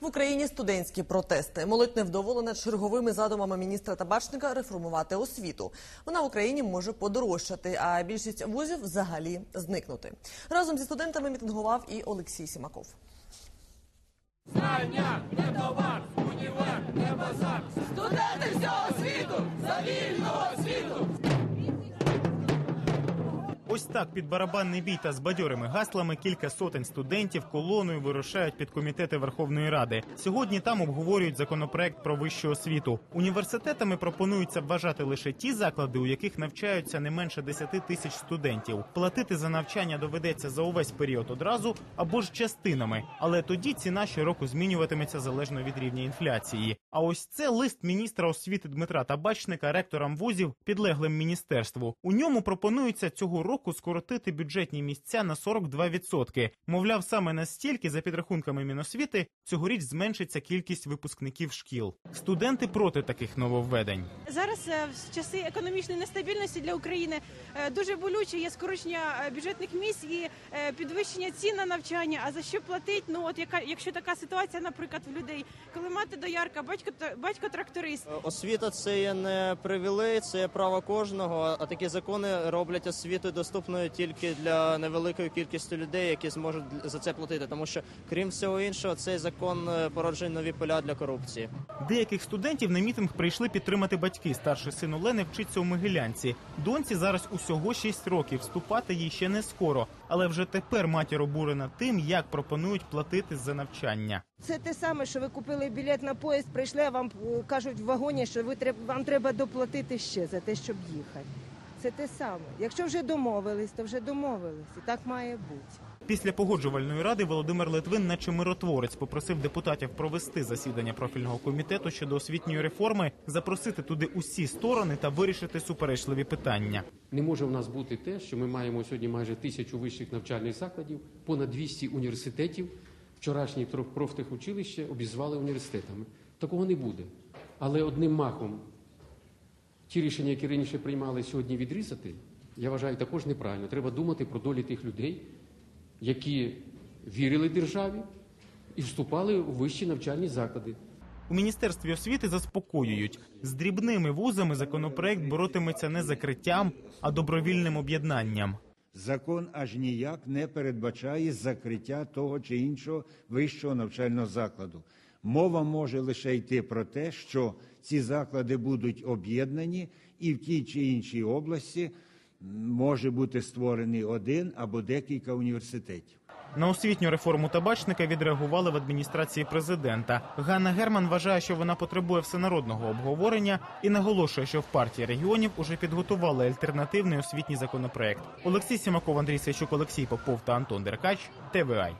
В Україні студентські протести. Молодь невдоволена черговими задумами міністра табачника реформувати освіту. Вона в Україні може подорожчати, а більшість вузів взагалі зникнути. Разом зі студентами мітингував і Олексій Сімаков. Ось так під барабанний бій та з бадьорими гаслами кілька сотень студентів колоною вирушають під комітети Верховної Ради. Сьогодні там обговорюють законопроект про вищу освіту. Університетами пропонується вважати лише ті заклади, у яких навчаються не менше 10 тисяч студентів. Платити за навчання доведеться за увесь період одразу або ж частинами. Але тоді ціна щороку змінюватиметься залежно від рівня інфляції. А ось це лист міністра освіти Дмитра Табачника ректорам вузів підлеглим міністерству. У ньому пропонується цього року скоротити бюджетні місця на 42%. Мовляв, саме настільки, за підрахунками Міносвіти, цьогоріч зменшиться кількість випускників шкіл. Студенти проти таких нововведень. Зараз е, в часи економічної нестабільності для України е, дуже болюче є скорочення е, бюджетних місць і підвищення цін на навчання. А за що платить? Ну от яка, якщо така ситуація, наприклад, в людей, коли мати доярка, батько та- батько тракторист. Освіта це є не привілей, це є право кожного. А такі закони роблять освіту доступною тільки для невеликої кількості людей, які зможуть за це платити. Тому що, крім всього іншого, цей закон е, породжує нові поля для корупції. Деяких студентів на мітинг прийшли підтримати батьки. Старший син Олени вчиться у Могилянці. Доньці зараз усього 6 років. Вступати їй ще не скоро. Але вже тепер матір обурена тим, як пропонують платити за навчання. Це те саме, що ви купили білет на поїзд, прийшли, а вам е, кажуть в вагоні, що ви вам треба доплатити ще за те, щоб їхати. Це те саме. Якщо вже домовились, то вже домовились. І так має бути. Після погоджувальної ради Володимир Литвин, наче миротворець, попросив депутатів провести засідання профільного комітету щодо освітньої реформи, запросити туди усі сторони та вирішити суперечливі питання. Не може в нас бути те, що ми маємо сьогодні майже тисячу вищих навчальних закладів, понад 200 університетів. Вчорашні профтехучилища обізвали університетами. Такого не буде. Але одним махом ті рішення, які раніше приймали сьогодні відрізати, я вважаю також неправильно. Треба думати про долі тих людей, які вірили державі і вступали у вищі навчальні заклади. У міністерстві освіти заспокоюють з дрібними вузами законопроект боротиметься не закриттям, а добровільним об'єднанням. Закон аж ніяк не передбачає закриття того чи іншого вищого навчального закладу. Мова може лише йти про те, що ці заклади будуть об'єднані, і в тій чи іншій області може бути створений один або декілька університетів. На освітню реформу табачника відреагували в адміністрації президента. Ганна Герман вважає, що вона потребує всенародного обговорення і наголошує, що в партії регіонів уже підготували альтернативний освітній законопроект. Олексій Сімаков, Андрій Сечук, Олексій Попов та Антон Деркач. ТВА.